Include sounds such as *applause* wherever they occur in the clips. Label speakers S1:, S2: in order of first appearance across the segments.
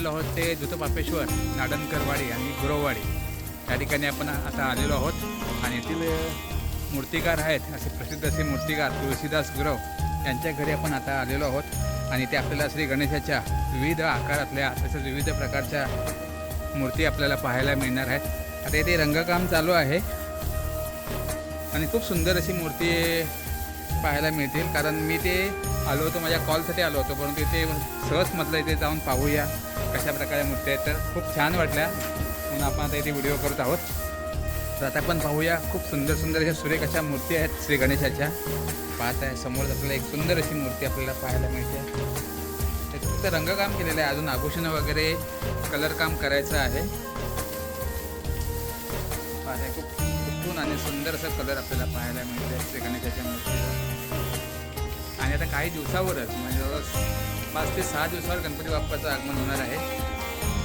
S1: आलेलो आहोत ते धुतपापेश्वर नाडणकरवाडी आणि गुरववाडी. त्या ठिकाणी आपण आता आलेलो आहोत आणि येथील मूर्तिकार आहेत असे प्रसिद्ध असे मूर्तिकार तुळशीदास गुरव यांच्या घरी आपण आता आलेलो आहोत आणि ते आपल्याला श्री गणेशाच्या विविध आकारातल्या तसेच विविध प्रकारच्या मूर्ती आपल्याला पाहायला मिळणार आहेत. आता इथे रंगकाम चालू आहे आणि खूप सुंदर अशी मूर्ती पाहायला मिळतील. कारण मी ते आलो होतो माझ्या कॉलसाठी आलो होतो परंतु इथे सहज इथे जाऊन पाहूया. कशा प्रकारे मूर्ती आहेत तर खूप छान वाटल्या. म्हणून आपण आता इथे व्हिडिओ करत आहोत. तर आता आपण पाहूया खूप सुंदर सुंदर अशा सुरेख अशा मूर्ती आहेत श्री गणेशाच्या. पाहत आहे समोर आपल्याला एक सुंदर अशी मूर्ती आपल्याला पाहायला मिळते. ते फक्त रंगकाम केलेलं आहे अजून आभूषण वगैरे कलर काम करायचं आहे. पाहत खूप उठून आणि सुंदर असं कलर आपल्याला पाहायला मिळते श्री गणेशाच्या मूर्तीला आणि आता काही दिवसावरच म्हणजे पाच ते सहा दिवसावर गणपती बाप्पाचं आगमन होणार आहे.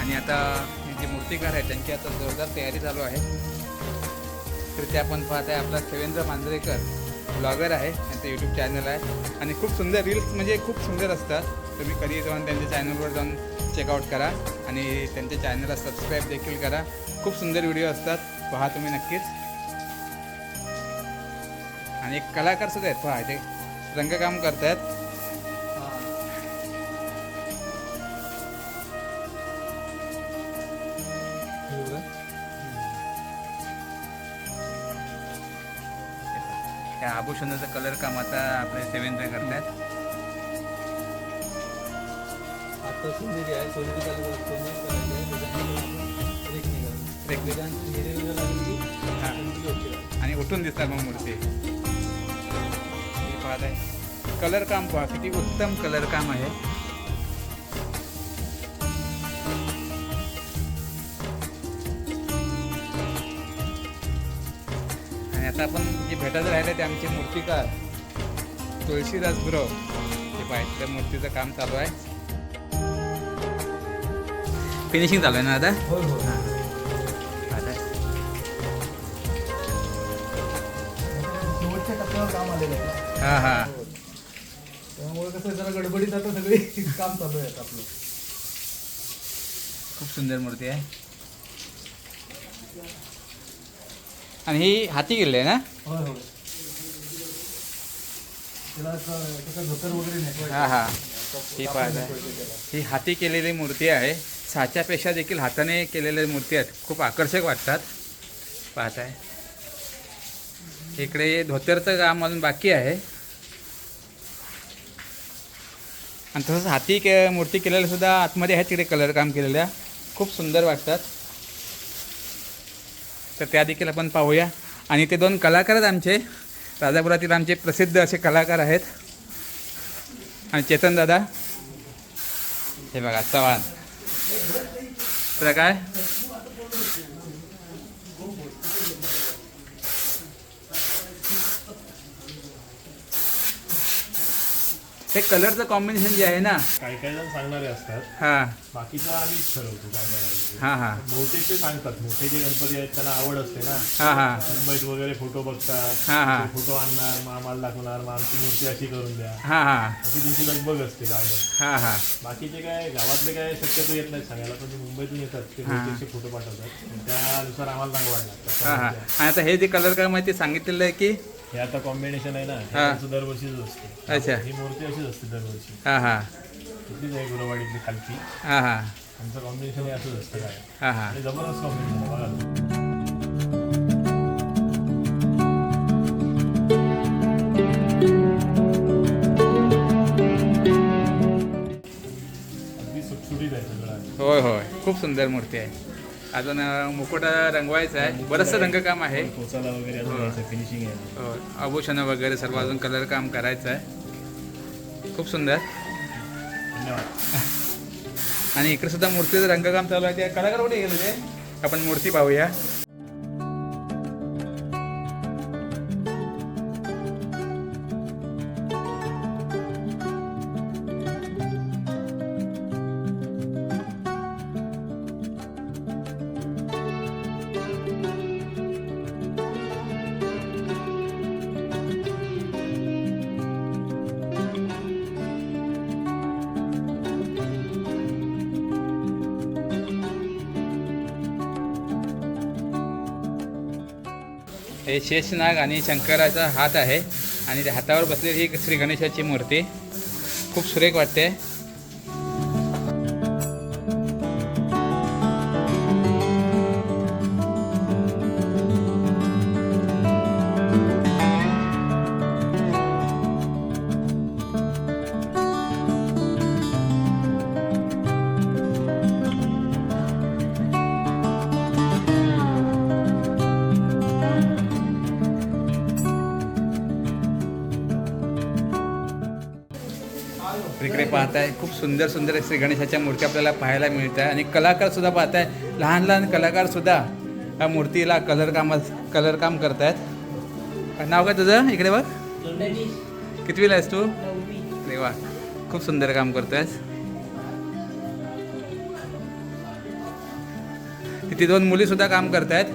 S1: आणि आता जे मूर्तिकार आहेत त्यांची आता जोरदार तयारी चालू आहे. तर ते आपण पाहत आहे आपला देवेंद्र मांजरेकर ब्लॉगर आहे त्यांचं यूट्यूब चॅनल आहे. आणि खूप सुंदर रील्स म्हणजे खूप सुंदर असतात. तुम्ही कधी जाऊन त्यांच्या चॅनलवर जाऊन चेकआउट करा. आणि त्यांच्या चॅनलला सबस्क्राईब देखील करा. खूप सुंदर व्हिडिओ असतात. पहा तुम्ही नक्कीच. आणि एक कलाकार सुद्धा आहेत. पहा ते रंगकाम करतायत. आहेत आभूषणाचं कलर काम आता आपले देवेंद्र करतायत.
S2: आता सोनेरी आहे सोनेरी सोनेरी
S1: हा. आणि उठून दिसतात मग मूर्ती. हे पाहत आहे कलर काम पहा किती उत्तम कलर काम आहे. आणि आता आपण जे भेटायचं राहिले ते आमचे मूर्तिकार तुळशीदास गुरव हे पाहिजे त्या मूर्तीचं काम चालू आहे. फिनिशिंग चालू आहे ना आता?
S2: शेवटच्या टप्प्यावर काम आलेलं आहे.
S1: हां हां.
S2: त्यामुळे कसं जरा गडबडीत आता सगळी *laughs* काम चालू आहे आता आपलं.
S1: खूप सुंदर मूर्ती आहे. आणि ही हाती गेली आहे ना?
S2: होय होय.
S1: हा हा. ही पाहत आहे. ही हाती केलेली मूर्ती आहे. साच्यापेक्षा देखील हाताने केलेल्या मूर्ती आहेत. खूप आकर्षक वाटतात. पाहत आहे. इकडे धोतरचं काम अजून बाकी आहे. आणि तसंच हाती के मूर्ती केलेल्या सुद्धा आतमध्ये आहेत तिकडे कलर काम केलेल्या. खूप सुंदर वाटतात. तर त्या देखील आपण पाहूया. आणि ते दोन कलाकार आहेत आमचे राजापुरातील आमचे प्रसिद्ध असे कलाकार आहेत. आणि चेतन दादा हे बघा चव्हाण. तर काय हे कलरचं कॉम्बिनेशन जे आहे ना
S3: काही काही जण सांगणारे असतात.
S1: हां.
S3: बाकीचं आम्हीच ठरवतो काय करायचं
S1: हां हां.
S3: बहुतेक ते सांगतात. मोठे जे गणपती आहेत त्यांना आवड असते ना.
S1: हां हां.
S3: मुंबईत वगैरे फोटो बघतात.
S1: हां हां.
S3: फोटो आणणार मग आम्हाला दाखवणार मग आमची मूर्ती अशी करून द्या.
S1: हां हां.
S3: अशी त्यांची लगबग असते काय
S1: हां हां.
S3: बाकीचे काय गावातले काय शक्यतो येत नाही सांगायला पण ते मुंबईतून येतात ते. बहुतेकचे फोटो पाठवतात. त्यानुसार आम्हाला सांगवायला
S1: हां हां. आणि आता हे जे कलर काय माहिती सांगितलेलं आहे की
S3: हे आता कॉम्बिनेशन आहे ना हे
S1: हां.
S3: दरवर्षीच असते.
S1: अच्छा.
S3: ही मूर्ती अशीच असते दरवर्षी.
S1: हां हां.
S3: इथलीच आहे गुरवाडीतली खालची.
S1: हां हां.
S3: आमचं कॉम्बिनेशन हे असंच असतं काय?
S1: हां हां.
S3: आणि जबरदस्त कॉम्बिनेशन आहे बघा. अगदी सुटसुटीत आहे सगळं.
S1: होय होय. खूप सुंदर मूर्ती आहे. अजून मुकुट रंगवायचं आहे. बरंचसं रंगकाम आहे.
S3: पोचाला वगैरे अजून यायचं फिनिशिंग आहे
S1: हो, आभूषणं वगैरे सर्व अजून कलर काम करायचं आहे. खूप सुंदर. आणि इकडे सुद्धा मूर्तीचं रंगकाम चालू आहे. ते कलाकार कुठे गेले ते? आपण मूर्ती पाहूया. हे शेषनाग आणि शंकराचा हात आहे. आणि त्या हातावर बसलेली ही श्री गणेशाची मूर्ती. खूप सुरेख वाटते. पाहताय खूप सुंदर सुंदर श्री गणेशाच्या मूर्ती आपल्याला पाहायला मिळत आहे आणि कलाकार सुद्धा पाहताय लहान लहान कलाकार सुद्धा या मूर्तीला कलर काम कलर काम करतायत. नाव काय तुझं? इकडे बघ. कितवीला आहेस तू? अरे वा खूप सुंदर काम करतोयस तिथे दोन मुली सुद्धा काम करतायत.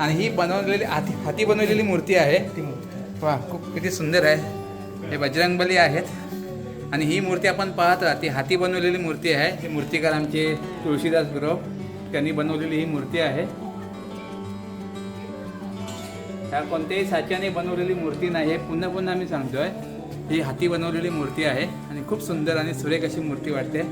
S1: आणि ही बनवलेली हाती हाती बनवलेली मूर्ती आहे. वा खूप किती सुंदर आहे. हे बजरंगबली आहेत. आणि ही मूर्ती आपण पाहत राहा ती हाती बनवलेली मूर्ती आहे. ही मूर्तिकार आमचे तुळशीदास गुरव त्यांनी बनवलेली ही मूर्ती आहे. ह्या कोणत्याही साच्याने बनवलेली मूर्ती नाही आहे. पुन्हा पुन्हा आम्ही सांगतोय ही हाती बनवलेली मूर्ती आहे. आणि खूप सुंदर आणि सुरेख अशी मूर्ती वाटते.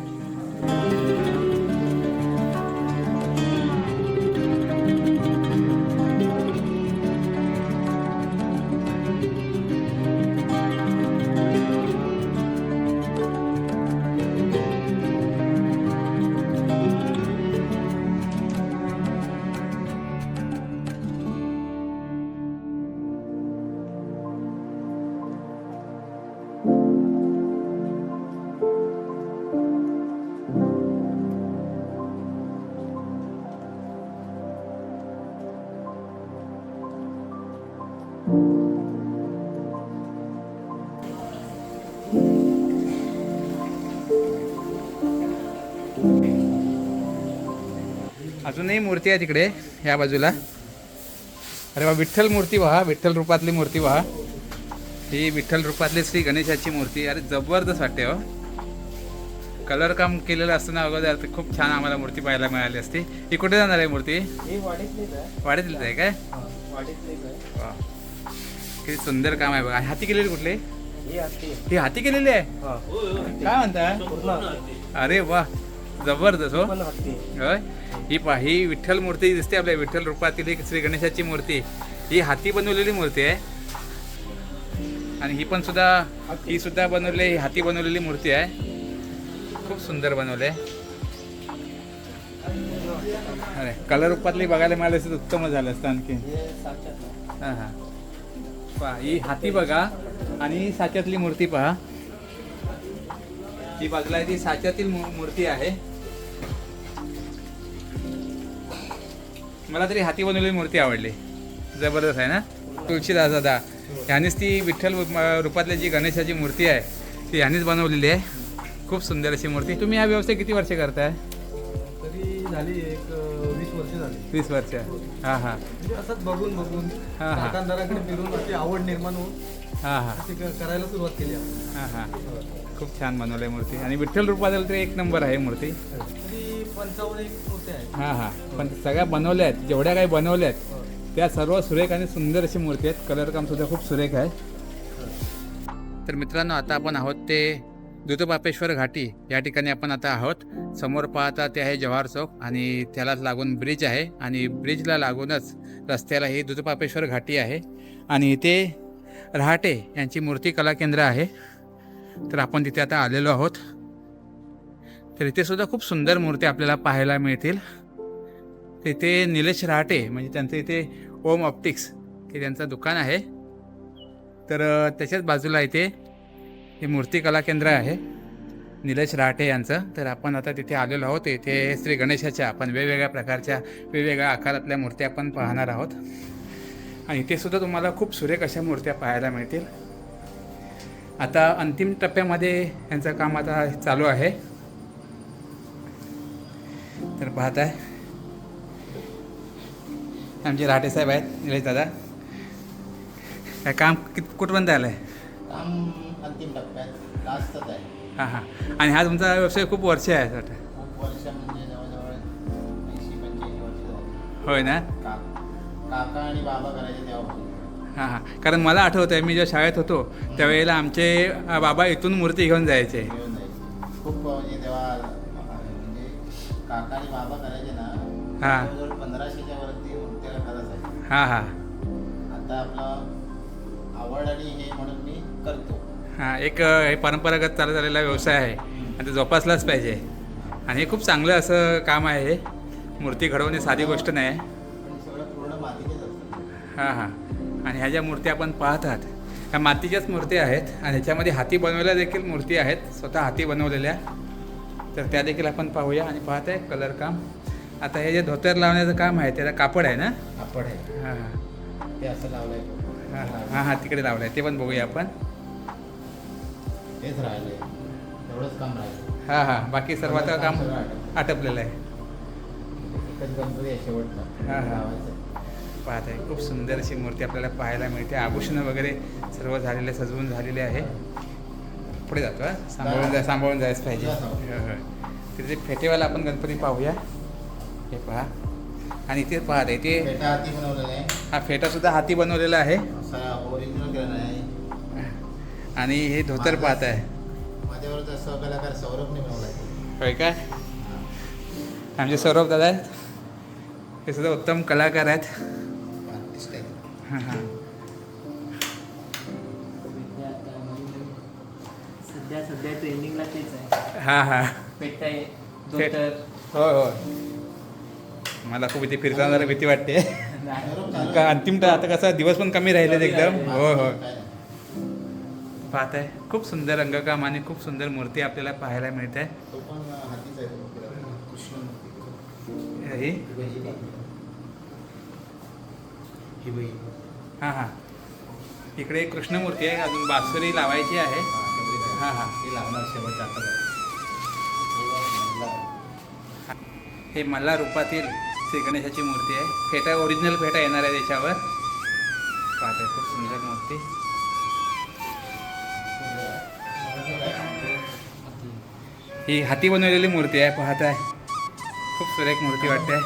S1: अजूनही मूर्ती आहे तिकडे या बाजूला. अरे वा विठ्ठल मूर्ती पहा विठ्ठल रूपातली मूर्ती पहा ही विठ्ठल रूपातली श्री गणेशाची मूर्ती अरे जबरदस्त वाटते हो. कलर काम केलेलं असताना अगोदर तर खूप छान आम्हाला मूर्ती पाहायला मिळाली असती. ही कुठे जाणार आहे मूर्ती?
S2: वाढीतलीच आहे.
S1: काय? किती सुंदर काम आहे बघा. हाती केलेली कुठली?
S2: ही असते
S1: हाती केलेली आहे? काय म्हणता. अरे वा. जबरदस्त हो. होय. ही पहा ही विठ्ठल मूर्ती दिसते आपल्या विठ्ठल रूपातील एक श्री गणेशाची मूर्ती. ही हाती बनवलेली मूर्ती आहे. आणि ही पण सुद्धा ही सुद्धा बनवली ही हाती बनवलेली मूर्ती आहे. खूप सुंदर बनवले अरे कलर रूपातली बघायला मिळालं उत्तम झालं असतं आणखी.
S2: हे
S1: हां हां. पहा ही हाती बघा आणि साच्यातली मूर्ती पहा. ही बाजूला ती साच्यातील मूर्ती आहे. मला तरी हाती बनवलेली मूर्ती आवडली. जबरदस्त आहे ना? तुळशीदास दादा ह्यानेच ती विठ्ठल रूप- रूपातली जी गणेशाची मूर्ती आहे ती ह्यानेच बनवलेली आहे. खूप सुंदर अशी मूर्ती. तुम्ही हा व्यवसाय किती वर्ष करताय?
S2: तरी झाली एक वीस वर्ष झाली.
S1: वीस वर्ष. हां हां.
S2: म्हणजे असंच बघून बघून
S1: हा, हा.
S2: दुकानदाराकडे फिरून अशी आवड निर्माण होऊन
S1: हां हां.
S2: अशी क- करायला सुरुवात केली आपण.
S1: हां हां. खूप छान बनवलं आहे मूर्ती. आणि विठ्ठल रूपातील तर एक नंबर आहे मूर्ती. हां हां. पण सगळ्या बनवल्या आहेत. जेवढ्या काही बनवल्या आहेत त्या सर्व सुरेख आणि सुंदर अशी मूर्ती आहेत. कलर काम सुद्धा खूप सुरेख आहे. तर मित्रांनो आता आपण आहोत ते दुतबापेश्वर घाटी. या ठिकाणी आपण आता आहोत. समोर पाहता ते आहे जव्हार चौक आणि त्यालाच लागून ब्रिज आहे. आणि ब्रिजला लागूनच रस्त्याला ही दुतपापेश्वर घाटी आहे. आणि इथे रहाटे यांची मूर्ती कला केंद्र आहे. तर आपण तिथे आता आलेलो आहोत. तर इथे सुद्धा खूप सुंदर मूर्ती आपल्याला पाहायला मिळतील. तिथे निलेश रहाटे म्हणजे त्यांचं इथे ओम ऑप्टिक्स हे त्यांचं दुकान आहे. तर त्याच्याच बाजूला इथे हे मूर्तिकला केंद्र आहे निलेश रहाटे यांचं. तर आपण आता तिथे आलेलो आहोत. इथे श्री गणेशाच्या आपण वेगवेगळ्या प्रकारच्या वेगवेगळ्या आकारातल्या मूर्त्या आपण पाहणार आहोत. आणि इथे सुद्धा तुम्हाला खूप सुरेख अशा मूर्त्या पाहायला मिळतील. आता अंतिम टप्प्यामध्ये यांचं काम आता चालू आहे. तर पाहत आहे आमचे राठे साहेब आहेत निलेश दादा. काय काम कित कुठपर्यंत आलं आहे
S4: काम अंतिम टप्प्यात लास्टच आहे.
S1: हां हां. आणि हा तुमचा व्यवसाय खूप वर्ष आहे वाटतं.
S4: खूप वर्ष म्हणजे जवळजवळ
S1: होय ना?
S4: का काका आणि बाबा करायचे तेव्हापासून.
S1: हां हां. कारण मला आठवतं आहे मी जेव्हा शाळेत होतो त्यावेळेला आमचे अ, बाबा इथून मूर्ती घेऊन जायचे.
S4: खूप तेव्हा काका आणि बाबा करायचे ना
S1: हा.
S4: पंधराशेच्या वरती खरंच आहे
S1: हां हां.
S4: आता आपलं आवड आणि हे म्हणून मी करतो.
S1: हां एक हे परंपरागत चालत आलेला व्यवसाय आहे. आणि ते जोपासलाच पाहिजे. आणि हे खूप चांगलं असं काम आहे. हे मूर्ती घडवणे साधी गोष्ट नाही. आहे
S4: पण सगळं पूर्ण मातीचेच असतं.
S1: हां हां. आणि ह्या ज्या मूर्ती आपण पाहतात ह्या मातीच्याच मूर्ती आहेत. आणि ह्याच्यामध्ये हाती बनवलेल्या देखील मूर्ती आहेत. स्वतः हाती बनवलेल्या. तर त्या देखील आपण पाहूया आणि पाहत आहे कलर काम. आता हे जे धोतर लावण्याचं काम आहे त्याचं कापड आहे ना?
S4: कापड आहे.
S1: हां हां.
S4: ते असं लावलंय.
S1: हां हां. हां तिकडे लावलं आहे ते पण बघूया आपण.
S4: तेच एवढंच काम राहिलं
S1: हां हां. बाकी सर्व आता काम. आटपलेलं आहे. हा, हा. पाहत आहे खूप सुंदर अशी मूर्ती आपल्याला पाहायला मिळते. आभूषणं वगैरे सर्व झालेले सजवून झालेले आहे. पुढे जातो हा? सांभाळून जा सांभाळून जायच पाहिजे. तिथे फेटेवाला आपण गणपती पाहूया. हे पहा. आणि इथे पाहत आहे ते
S4: पेटा हाती बनवलेला आहे.
S1: हा फेटा सुद्धा हाती बनवलेला आहे. आणि हे धोतर पाहत आहे
S4: माझ्यावरचा सहकलाकार सौरभने बनवला
S1: होय काय आमचे सौरभ दादा आहेत. हे सुद्धा उत्तम कलाकार आहेत. हां हां. हां हां होय होय मला खूप इथे फिरताना जरा भीती वाटते का अंतिम तर आता कसा दिवस पण कमी राहिलेत एकदम
S4: आहे.
S1: होय होय
S4: काय नाही.
S1: पाहत आहे खूप सुंदर रंगकाम आणि खूप सुंदर मूर्ती आपल्याला पाहायला मिळत आहे
S4: तो पण हातीच आहे तो. कृष्ण मूर्ती.
S1: ही
S4: ही बहीण. ही.
S1: हां हां इकडे एक कृष्णमूर्ती आहे अजून बासुरी लावायची आहे
S4: हा.
S1: हा, हा.
S4: लावणार शेवटच्या आता
S1: हे मल्ला रूपातील श्री गणेशाची मूर्ती आहे. फेटा ओरिजिनल फेटा येणार आहे त्याच्यावर. पाहत खूप सुंदर मूर्ती. ही हाती बनवलेली मूर्ती आहे पाहत आहे खूप सुरेख मूर्ती वाटते.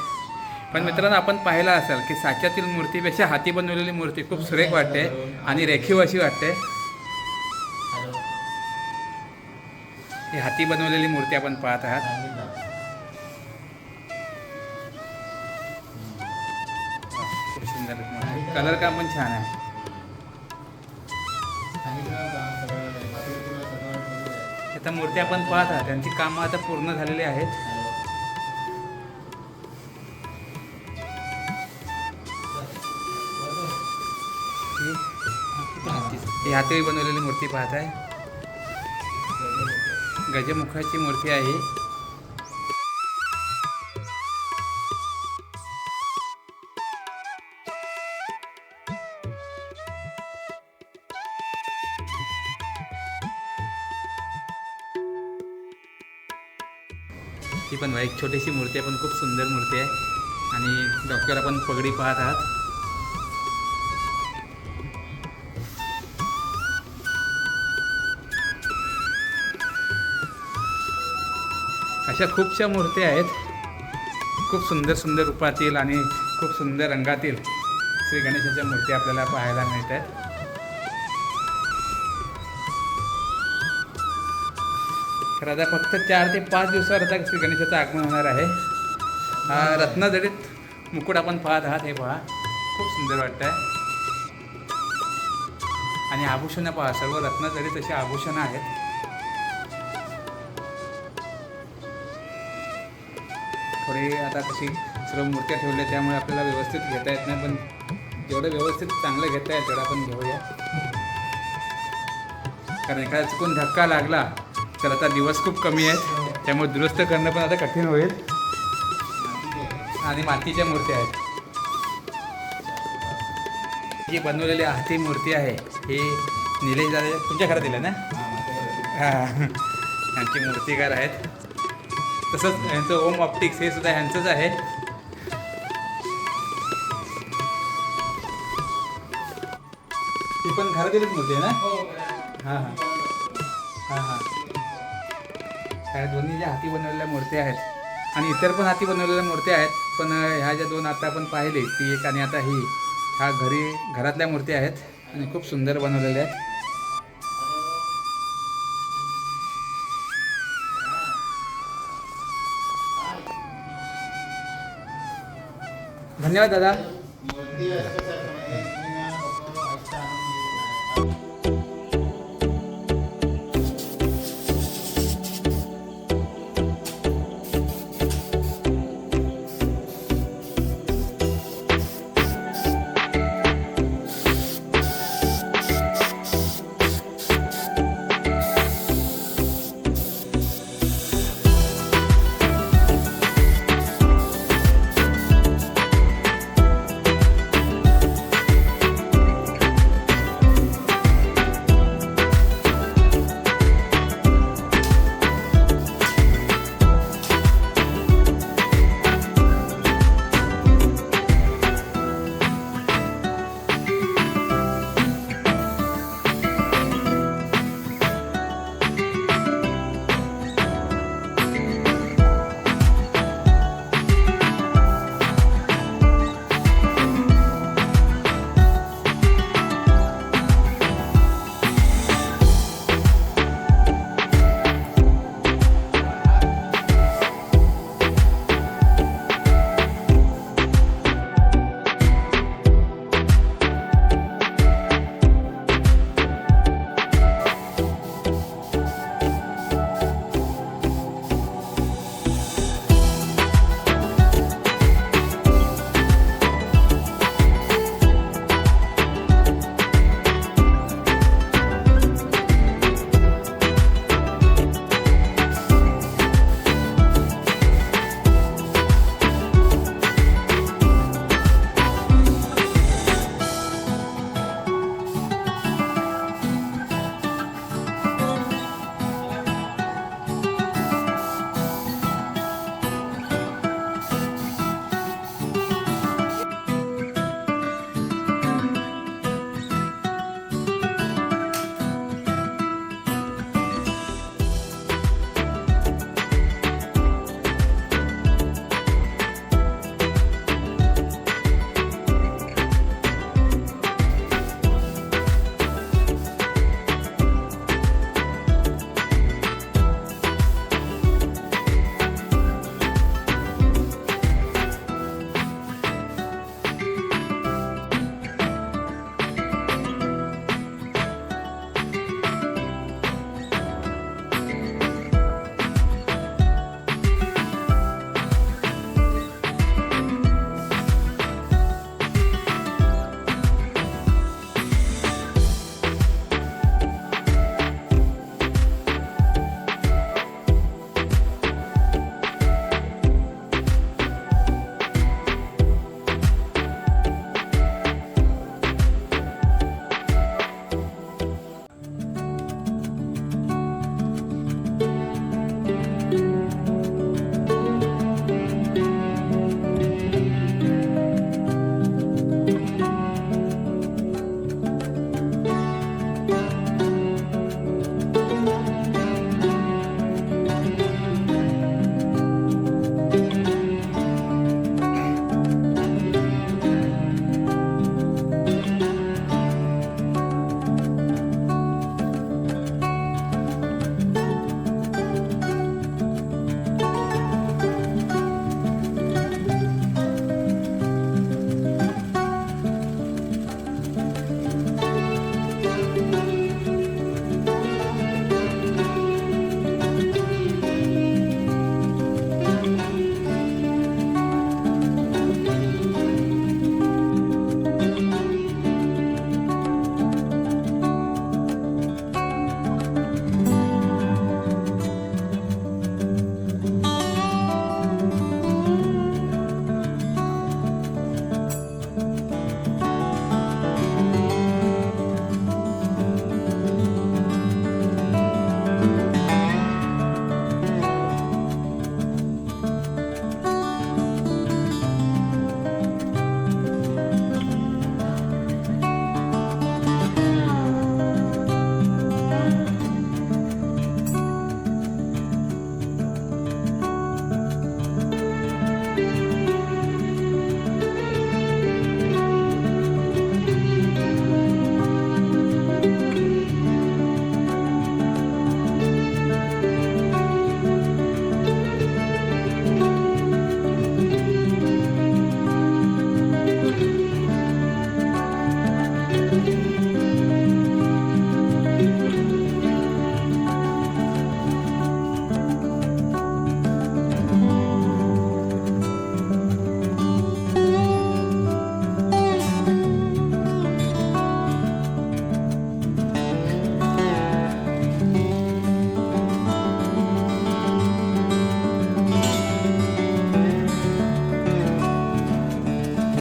S1: पण मित्रांनो आपण पाहिलं असेल की साच्यातील मूर्तीपेक्षा हाती बनवलेली मूर्ती खूप सुरेख वाटते आणि रेखीव अशी वाटते. ही हाती बनवलेली मूर्ती आपण पाहत आहात. कलर काम पण छान आहे. आता मूर्त्या आपण पाहत आहात त्यांची कामं आता पूर्ण झालेली आहेत. ही हाती बनवलेली मूर्ती पाहत आहे गजमुखाची मूर्ती आहे ही पण एक छोटीशी मूर्ती आहे पण खूप सुंदर मूर्ती आहे. आणि डॉक्टर आपण पगडी पाहत आहात. अशा खूपशा मूर्त्या आहेत. खूप सुंदर सुंदर रूपातील आणि खूप सुंदर रंगातील श्री गणेशाच्या मूर्ती आपल्याला पाहायला मिळत आहेत तर आता फक्त चार ते पाच दिवसावर आता श्री गणेशाचं आगमन होणार आहे. हा रत्नजडीत मुकुट आपण पाहत आहात हे पहा. खूप सुंदर वाटतं आहे आणि आभूषणं पहा सर्व रत्नजडीत अशी आभूषणं आहेत. थोडी आता कशी सर्व मूर्त्या ठेवल्या त्यामुळे आपल्याला व्यवस्थित घेता येत नाही पण जेवढं व्यवस्थित चांगलं घेता येईल तेवढं आपण घेऊया. कारण एखादा चुकून धक्का लागला तर आता दिवस खूप कमी आहेत. त्यामुळे दुरुस्त करणं पण आता कठीण होईल. आणि मातीच्या मूर्त्या आहेत. जी बनवलेली हाती मूर्ती आहे ही निलेश दादा तुमच्या घरात दिलं ना? हां. यांची मूर्तिकार आहेत. तसंच यांचं ओम ऑप्टिक्स हे सुद्धा ह्यांचंच आहे. ती पण घरातीलच मूर्ती आहे ना? हां हां. हां हां. ह्या दोन्ही ज्या हाती बनवलेल्या मूर्त्या आहेत आणि इतर पण हाती बनवलेल्या मूर्त्या आहेत पण ह्या ज्या दोन आता आपण पाहिले ती एक आणि आता ही ह्या घरी घरातल्या मूर्त्या आहेत आणि खूप सुंदर बनवलेल्या आहेत. धन्यवाद दादा.